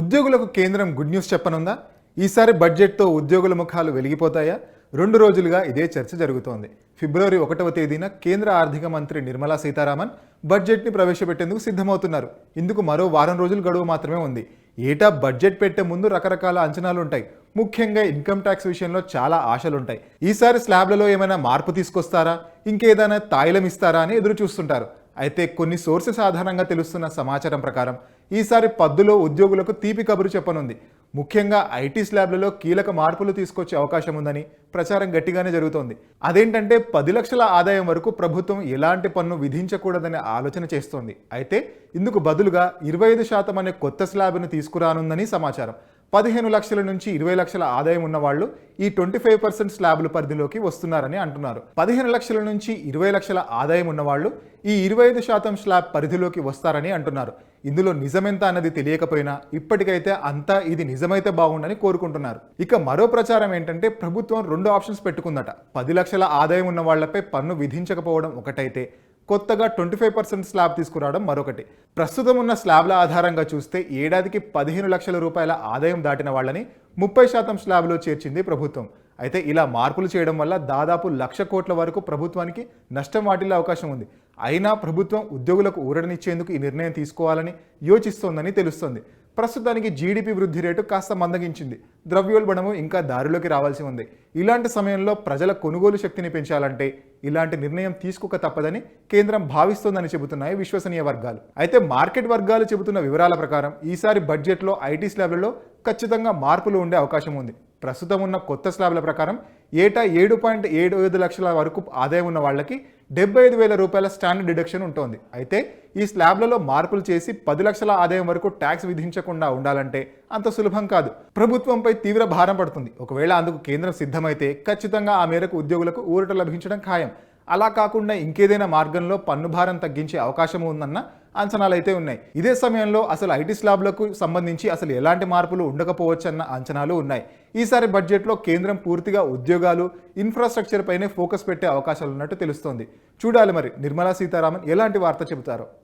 ఉద్యోగులకు కేంద్రం good news చెప్పనుందా? ఈసారి బడ్జెట్తో ఉద్యోగుల ముఖాలు వెలిగిపోతాయా? రెండు రోజులుగా ఇదే చర్చ జరుగుతోంది. ఫిబ్రవరి ఒకటవ తేదీన కేంద్ర ఆర్థిక మంత్రి నిర్మలా సీతారామన్ బడ్జెట్ని ప్రవేశపెట్టేందుకు సిద్ధమవుతున్నారు. ఇందుకు మరో వారం రోజులు గడువు మాత్రమే ఉంది. ఏటా బడ్జెట్ పెట్టే ముందు రకరకాల అంచనాలు ఉంటాయి ముఖ్యంగా ఇన్కమ్ ట్యాక్స్ విషయంలో చాలా ఆశలుంటాయి. ఈసారి స్లాబ్లలో ఏమైనా మార్పు తీసుకొస్తారా? ఇంకేదైనా తాయిలం ఇస్తారా అని ఎదురు చూస్తుంటారు అయితే కొన్ని సోర్సెస్ ఆధారంగా తెలుస్తున్న సమాచారం ప్రకారం ఈసారి పద్దులో ఉద్యోగులకు తీపి కబురు చెప్పనుంది. ముఖ్యంగా ఐటీ స్లాబ్లలో కీలక మార్పులు తీసుకొచ్చే అవకాశం ఉందని ప్రచారం గట్టిగానే జరుగుతోంది. అదేంటంటే పది లక్షల ఆదాయం వరకు ప్రభుత్వం ఎలాంటి పన్ను విధించకూడదనే ఆలోచన చేస్తోంది. అయితే ఇందుకు బదులుగా ఇరవై ఐదు శాతం అనే కొత్త స్లాబ్ను తీసుకురానుందని సమాచారం. పదిహేను లక్షల నుంచి ఇరవై లక్షల ఆదాయం ఉన్న వాళ్ళు ఈ ట్వంటీ ఫైవ్ పర్సెంట్ స్లాబ్ల పరిధిలోకి వస్తున్నారని అంటున్నారు. పదిహేను లక్షల నుంచి ఇరవై లక్షల ఆదాయం ఉన్నవాళ్ళు ఈ ఇరవై ఐదు శాతం స్లాబ్ పరిధిలోకి వస్తారని అంటున్నారు. ఇందులో నిజమెంత అన్నది తెలియకపోయినా ఇప్పటికైతే అంతా ఇది నిజమైతే బాగుండని కోరుకుంటున్నారు. ఇక మరో ప్రచారం ఏంటంటే ప్రభుత్వం రెండు ఆప్షన్స్ పెట్టుకుందట. పది లక్షల ఆదాయం ఉన్న వాళ్ళపై పన్ను విధించకపోవడం ఒకటైతే కొత్తగా ట్వంటీ ఫైవ్ పర్సెంట్ స్లాబ్ తీసుకురావడం మరొకటి. ప్రస్తుతం ఉన్న స్లాబ్ల ఆధారంగా చూస్తే ఏడాదికి పదిహేను లక్షల రూపాయల ఆదాయం దాటిన వాళ్ళని ముప్పై శాతం స్లాబ్లో చేర్చింది ప్రభుత్వం. అయితే ఇలా మార్పులు చేయడం వల్ల దాదాపు లక్ష కోట్ల వరకు ప్రభుత్వానికి నష్టం వాటిల్లే అవకాశం ఉంది. అయినా ప్రభుత్వం ఉద్యోగులకు ఊరడనిచ్చేందుకు ఈ నిర్ణయం తీసుకోవాలని యోచిస్తోందని తెలుస్తోంది. ప్రస్తుతానికి జీడిపి వృద్ధి రేటు కాస్త మందగించింది. ద్రవ్యోల్బణము ఇంకా దారిలోకి రావాల్సి ఉంది. ఇలాంటి సమయంలో ప్రజల కొనుగోలు శక్తిని పెంచాలంటే ఇలాంటి నిర్ణయం తీసుకోక తప్పదని కేంద్రం భావిస్తోందని చెబుతున్నాయి విశ్వసనీయ వర్గాలు. అయితే మార్కెట్ వర్గాలు చెబుతున్న వివరాల ప్రకారం ఈసారి బడ్జెట్లో ఐటీ స్లాబ్లలో ఖచ్చితంగా మార్పులు ఉండే అవకాశం ఉంది. ప్రస్తుతం ఉన్న కొత్త స్లాబ్ల ప్రకారం ఏటా ఏడు పాయింట్ ఏడు ఐదు లక్షల వరకు ఆదాయం ఉన్న వాళ్ళకి డెబ్బై ఐదు వేల రూపాయల స్టాండర్డ్ డిడక్షన్ ఉంటుంది. అయితే ఈ స్లాబ్లలో మార్పులు చేసి పది లక్షల ఆదాయం వరకు ట్యాక్స్ విధించకుండా ఉండాలంటే అంత సులభం కాదు. ప్రభుత్వంపై తీవ్ర భారం పడుతుంది. ఒకవేళ అందుకు కేంద్రం సిద్ధమైతే ఖచ్చితంగా ఆ మేరకు ఉద్యోగులకు ఊరట లభించడం ఖాయం. అలా కాకుండా ఇంకేదైనా మార్గంలో పన్ను భారం తగ్గించే అవకాశం ఉందన్న అంచనాలు అయితే ఉన్నాయి. ఇదే సమయంలో అసలు ఐటీ స్లాబ్లకు సంబంధించి అసలు ఎలాంటి మార్పులు ఉండకపోవచ్చన్న అంచనాలు ఉన్నాయి. ఈసారి బడ్జెట్లో కేంద్రం పూర్తిగా ఉద్యోగాలు ఇన్ఫ్రాస్ట్రక్చర్ పైనే ఫోకస్ పెట్టే అవకాశాలు ఉన్నట్టు తెలుస్తోంది. చూడాలి మరి నిర్మలా సీతారామన్ ఎలాంటి వార్త చెబుతారో.